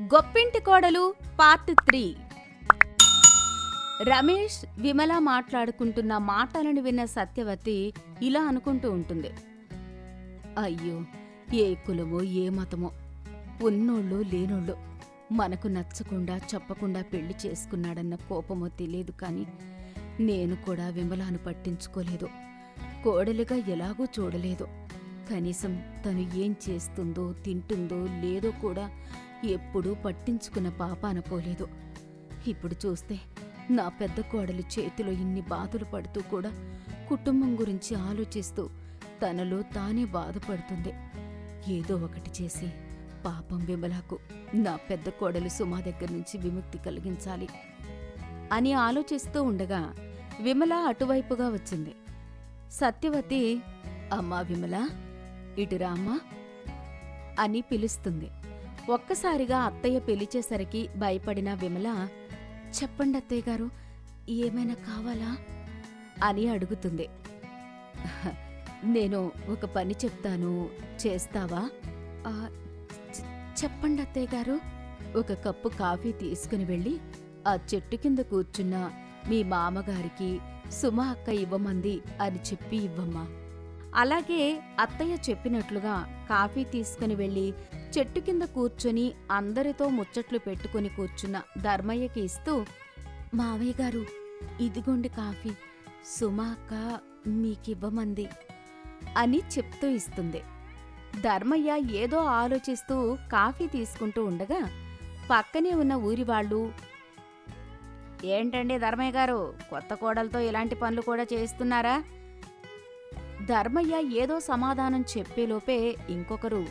గొప్పింటి కోడలు part three. Ramesh Vimala మాట్లాడుకుంటున్న మాటలను విన్న సత్యవతి ఇలా అనుకుంటూ ఉంటుంది. అయ్యో ఏ కులమో ఏ మతమో ఉన్నోళ్ళు లేనోళ్ళు మనకు నచ్చకుండా చెప్పకుండా పెళ్ళి చేసుకున్నాడన్న కోపమో తెలియదు కానీ నేను కూడా విమలాను పట్టించుకోలేదు. కోడలిగా ఎలాగూ చూడలేదు. కనీసం తను ఏం చేస్తుందో తింటుందో లేదో కూడా ఎప్పుడూ పట్టించుకున్న పాప అనుకోలేదు. ఇప్పుడు చూస్తే నా పెద్ద కోడలు చేతిలో ఇన్ని బాధలు పడుతూ కూడా కుటుంబం గురించి ఆలోచిస్తూ తనలో తానే బాధపడుతుంది. ఏదో ఒకటి చేసి పాపం విమలకు నా పెద్ద కోడలు సుమా దగ్గర నుంచి విముక్తి కలిగించాలి అని ఆలోచిస్తూ ఉండగా విమల అటువైపుగా వచ్చింది. సత్యవతి అమ్మా విమల ఇటురా అమ్మా అని పిలుస్తుంది. ఒక్కసారిగా అత్తయ్య పిలిచేసరికి భయపడిన విమల చెప్పండి అత్తయ్య గారు ఏమైనా కావాలా? అని అడుగుతుంది. నేను ఒక పని చెప్తాను చేస్తావా? చెప్పండి అత్తయ్య గారు. ఒక కప్పు కాఫీ తీసుకుని వెళ్ళి ఆ చెట్టు కింద కూర్చున్న మీ మామగారికి సుమ అక్క ఇవ్వమంది అని చెప్పి ఇవ్వమ్మా. అలాగే అత్తయ్య చెప్పినట్లుగా కాఫీ తీసుకుని వెళ్ళి చెట్టు కింద కూర్చొని అందరితో ముచ్చట్లు పెట్టుకుని కూర్చున్న ధర్మయ్యకి ఇస్తూ మావయ్య గారు ఇదిగోండి కాఫీ. సుమా అక్క మీకివ్వమంది అని చెప్తూ ఇస్తుంది. ధర్మయ్య ఏదో ఆలోచిస్తూ కాఫీ తీసుకుంటూ ఉండగా పక్కనే ఉన్న ఊరి వాళ్ళు ఏంటండి ధర్మయ్య గారు కొత్త కోడలతో ఇలాంటి పనులు కూడా చేస్తున్నారా? ధర్మయ్య ఏదో సమాధానం చెప్పేలోపే ఇంకొకరు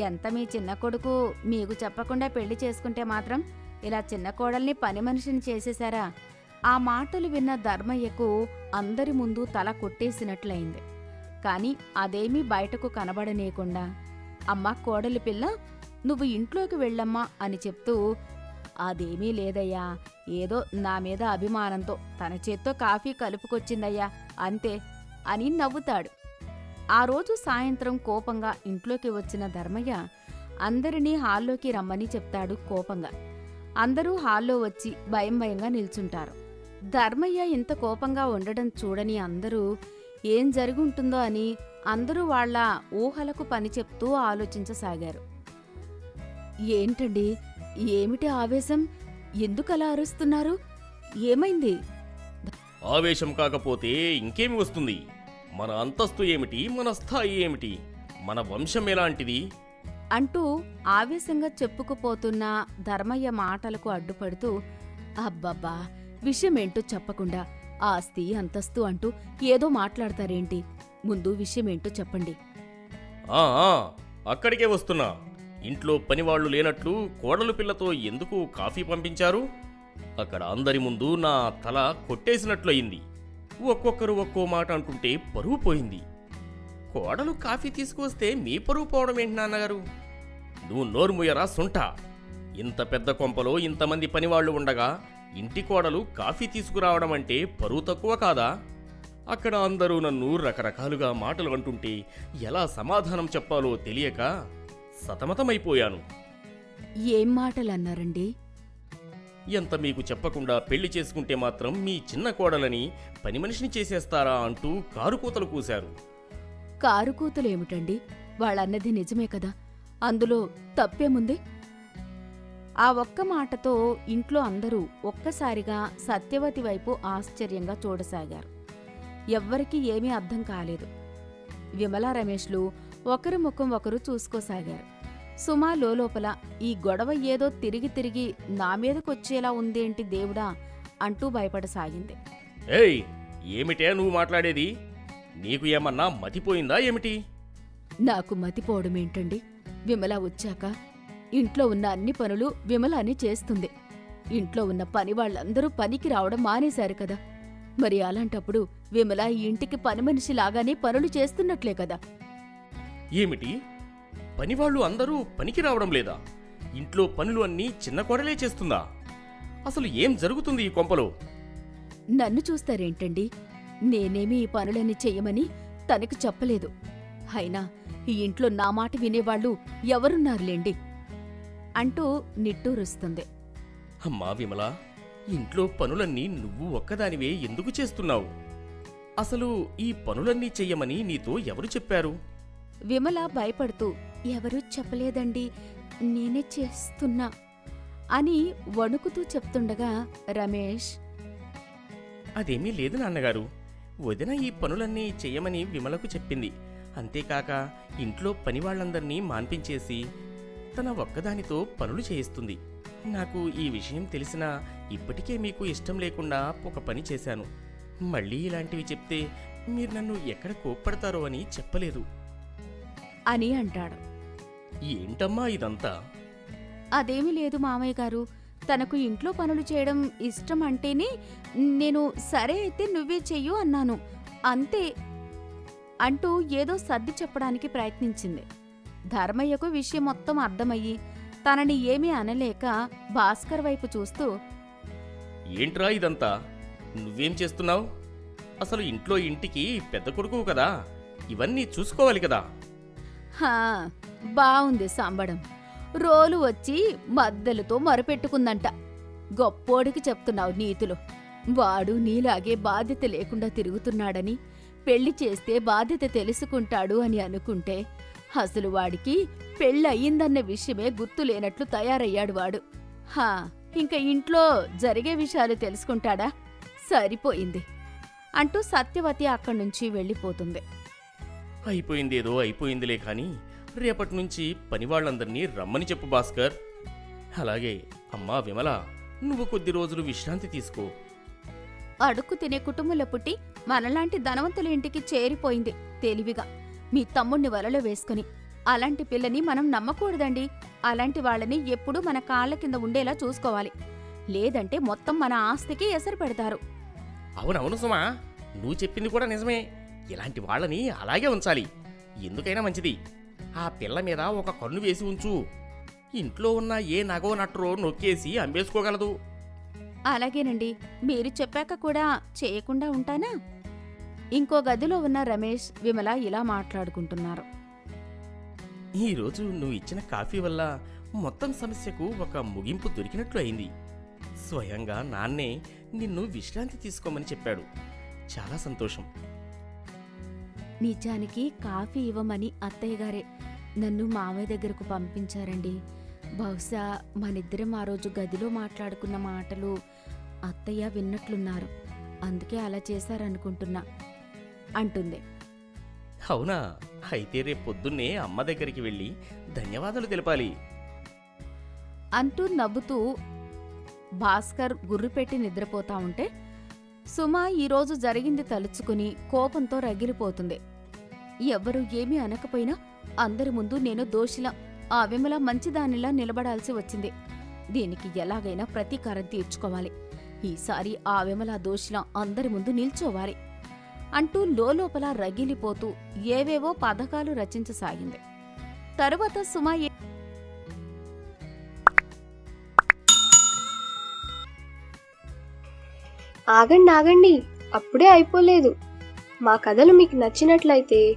ఎంత మీ చిన్న కొడుకు మీకు చెప్పకుండా పెళ్ళి చేసుకుంటే మాత్రం ఇలా చిన్న కోడల్ని పని మనిషిని చేసేశారా? ఆ మాటలు విన్న ధర్మయ్యకు అందరి ముందు తల కొట్టేసినట్లయింది. కాని అదేమీ బయటకు కనబడనీయకుండా అమ్మ కోడలి పిల్ల నువ్వు ఇంట్లోకి వెళ్ళమ్మా అని చెప్తూ అదేమీ లేదయ్యా ఏదో నా మీద అభిమానంతో తన చేత్తో కాఫీ కలుపుకొచ్చిందయ్యా అంతే. అని నవ్వుతాడు. ఆ రోజు సాయంత్రం కోపంగా ఇంట్లోకి వచ్చిన ధర్మయ్య అందరినీ హాల్లోకి రమ్మని చెప్తాడు కోపంగా. అందరూ హాల్లో వచ్చి భయం భయంగా నిల్చుంటారు. ధర్మయ్య ఇంత కోపంగా ఉండడం చూడని అందరూ ఏం జరుగుంటుందో అని అందరూ వాళ్ళ ఊహలకు పని చెప్తూ ఆలోచించసాగారు. ఏంటండి? ఏమిటి ఆవేశం? ఎందుకలా అరుస్తున్నారు? ఏమైంది? ఆవేశం కాకపోతే ఇంకేమి వస్తుంది? మన అంతస్తు ఏమిటి? మన స్థాయి ఏమిటి? మన వంశం ఎలాంటిది? అంటూ ఆవేశంగా చెప్పుకుపోతున్న ధర్మయ్య మాటలకు అడ్డుపడుతూ అబ్బబ్బా విషయమేంటో చెప్పకుండా ఆస్తి అంతస్తు అంటూ ఏదో మాట్లాడతారేంటి? ముందు విషయమేంటో చెప్పండి. ఆ ఆ, అక్కడికే వస్తున్నా. ఇంట్లో పనివాళ్ళు లేనట్లు కోడలు పిల్లతో ఎందుకు కాఫీ పంపించారు? అక్కడ అందరి ముందు నా తల కొట్టేసినట్లయింది. ఒక్కొక్కరు ఒక్కో మాట అంటుంటే పరువు పోయింది. కోడలు కాఫీ తీసుకువస్తే మీ పరువు పోవడం ఏంటి నాన్నగారు? నువ్వు నోరు ముయ్యరా ఇంత పెద్ద కొంపలో ఇంతమంది పనివాళ్ళు ఉండగా ఇంటి కోడలు కాఫీ తీసుకురావడం అంటే పరువు తక్కువ కాదా? అక్కడ అందరూ నన్ను రకరకాలుగా మాటలు అంటుంటే ఎలా సమాధానం చెప్పాలో తెలియక సతమతమైపోయాను. ఏం మాటలు మాటలన్నారండి? ఎంత మీకు చెప్పకుండా పెళ్ళి చేసుకుంటే మాత్రం మీ చిన్న కోడలని పని మనిషిని చేసేస్తారా అంటూ కారు కూతలు కూశారు. కారు ఏమిటండి? వాళ్ళన్నది నిజమే కదా? అందులో తప్పేముంది? ఆ ఒక్క మాటతో ఇంట్లో అందరూ ఒక్కసారిగా సత్యవతి వైపు ఆశ్చర్యంగా చూడసాగారు. ఎవ్వరికీ ఏమీ అర్థం కాలేదు. విమలా రమేష్లు ఒకరి ముఖం ఒకరు చూసుకోసాగారు. సుమా లోపల ఈ గొడవ ఏదో తిరిగి తిరిగి నా మీదకొచ్చేలా ఉందేంటి దేవుడా? అంటూ భయపడసాగింది. ఏయ్ ఏమిటే నువ్వు మాట్లాడేది? నీకు ఏమన్నా మతిపోయిందా ఏమిటి? నాకు మతిపోవడమేంటండి? విమల వచ్చాక ఇంట్లో ఉన్న అన్ని పనులు విమల అని చేస్తుంది. ఇంట్లో ఉన్న పని వాళ్ళందరూ పనికి రావడం మానేశారు కదా. మరి అలాంటప్పుడు విమల ఈ ఇంటికి పని మనిషి లాగానే పనులు చేస్తున్నట్లే కదా. ఏమిటి? పనివాళ్ళు అందరూ పనికి రావడం లేదా? ఇంట్లో పనులు అన్నీ చిన్న కోడలే చేస్తుందా? అసలు ఏం జరుగుతుంది ఈ కొంపలో? నన్ను చూస్తారేంటండి? నేనేమీ ఈ పనులన్నీ చెయ్యమని తనకు చెప్పలేదు. అయినా ఈ ఇంట్లో నా మాట వినేవాళ్ళు ఎవరున్నారులేండి? అంటూ నిట్టూరుస్తుంది. అమ్మా విమల ఇంట్లో పనులన్నీ నువ్వు ఒక్కదానివే ఎందుకు చేస్తున్నావు? అసలు ఈ పనులన్నీ చెయ్యమని నీతో ఎవరు చెప్పారు? విమల భయపడుతూ ఎవరూ చెప్పలేదండి నేనే చేస్తున్నా అని వణుకుతూ చెప్తుండగా రమేష్ అదేమీ లేదు నాన్నగారు. వదిన ఈ పనులన్నీ చెయ్యమని విమలకు చెప్పింది. అంతేకాక ఇంట్లో పనివాళ్ళందర్నీ మాన్పించేసి తన ఒక్కదానితో పనులు చేయిస్తుంది. నాకు ఈ విషయం తెలిసినా ఇప్పటికే మీకు ఇష్టం లేకుండా ఒక పని చేశాను. మళ్ళీ ఇలాంటివి చెప్తే మీరు నన్ను ఎక్కడ కోప్పడతారో అని చెప్పలేదు. అని అంటాడు. ఏంటమ్మా ఇదంతా? అదేమీ లేదు మామయ్య గారు. తనకు ఇంట్లో పనులు చేయడం ఇష్టం అంటేనే నేను సరే అయితే నువ్వే చెయ్యు అన్నాను. అంతే అంటూ ఏదో సర్ది చెప్పడానికి ప్రయత్నించింది. ధర్మయ్యకు విషయం మొత్తం అర్థమయ్యి తనని ఏమీ అనలేక భాస్కర్ వైపు చూస్తూ ఏంట్రా ఇదంతా? నువ్వేం చేస్తున్నావు? అసలు ఇంట్లో ఇంటికి పెద్ద కొడుకు కదా. ఇవన్నీ చూసుకోవాలి కదా. హా బావుంది సంబడం. రోలు వచ్చి మద్దెలతో మరపెట్టుకుందంట. గొప్పోడికి చెప్తున్నావు నీతులు. వాడు నీలాగే బాధ్యత లేకుండా తిరుగుతున్నాడని పెళ్ళి చేస్తే బాధ్యత తెలుసుకుంటాడు అని అనుకుంటే అసలు వాడికి పెళ్ళయిందన్న విషయమే గుర్తు లేనట్లు తయారయ్యాడు వాడు. హా ఇంక ఇంట్లో జరిగే విషయాలు తెలుసుకుంటాడా? సరిపోయింది అంటూ సత్యవతి అక్కడి నుంచి వెళ్ళిపోతుంది. అయిపోయిందేదో అయిపోయిందిలే కానీ రేపటి నుంచి పనివాళ్ళందరినీ రమ్మని చెప్పు భాస్కర్. అలాగే అమ్మా విమల నువ్వు కొద్ది రోజులు విశ్రాంతి తీసుకో. అడుక్కు తినే కుటుంబంలో పుట్టి మనలాంటి ధనవంతుల ఇంటికి చేరిపోయింది తెలివిగా. మీ తమ్ముణ్ణి వలలో వేసుకుని. అలాంటి పిల్లని మనం నమ్మకూడదండి. అలాంటి వాళ్ళని ఎప్పుడూ మన కాళ్ళ కింద ఉండేలా చూసుకోవాలి. లేదంటే మొత్తం మన ఆస్తికి ఎసరు పెడతారు. అవునవును సుమా నువ్వు చెప్పింది కూడా నిజమే. ఇలాంటి వాళ్ళని అలాగే ఉంచాలి. ఎందుకైనా మంచిది. ఆ పిల్ల మీద ఒక కన్ను వేసి ఉంచు. ఇంట్లో ఉన్న ఏ నగో నట్రో నొక్కేసి అమ్మేసుకోగలదు. అలాగేనండి. మీరు చెప్పాక కూడా చేయకుండా ఉంటానా? ఇంకో గదిలో ఉన్న రమేష్ విమల ఇలా మాట్లాడుకుంటున్నారు. ఈరోజు నువ్వు ఇచ్చిన కాఫీ వల్ల మొత్తం సమస్యకు ఒక ముగింపు దొరికినట్లు అయింది. స్వయంగా నాన్నే నిన్ను విశ్రాంతి తీసుకోమని చెప్పాడు. చాలా సంతోషం. నిజానికి కాఫీ ఇవ్వమని అత్తయ్య గారే నన్ను మామయ్య దగ్గరకు పంపించారండి. బహుశా మనిద్దరం ఆ రోజు గదిలో మాట్లాడుకున్న మాటలు అత్తయ్య విన్నట్లున్నారు. అందుకే అలా చేశారనుకుంటున్నా అంటుంది. అవునా? అయితే రేపు పొద్దున్నే అమ్మ దగ్గరికి వెళ్ళి ధన్యవాదాలు తెలపాలి. అంటూ నవ్వుతూ భాస్కర్ గుర్రుపెట్టి నిద్రపోతా ఉంటే సుమ ఈరోజు జరిగింది తలుచుకుని కోపంతో రగిలిపోతుంది. ఎవ్వరూ ఏమీ అనకపోయినా అందరి ముందు నేను దోషిలా ఆ విమల మంచిదానిలా నిలబడాల్సి వచ్చింది. దీనికి ఎలాగైనా ప్రతీకారం తీర్చుకోవాలి. ఈసారి ఆ విమల దోషిలా అందరి ముందు నిల్చోవాలి అంటూ లోలోపల రగిలిపోతూ ఏవేవో పథకాలు రచించసాగింది. తరువాత సుమ ఏ- ఆగండి ఆగండి అప్పుడే అయిపోలేదు. మా కథలు మీకు నచ్చినట్లయితే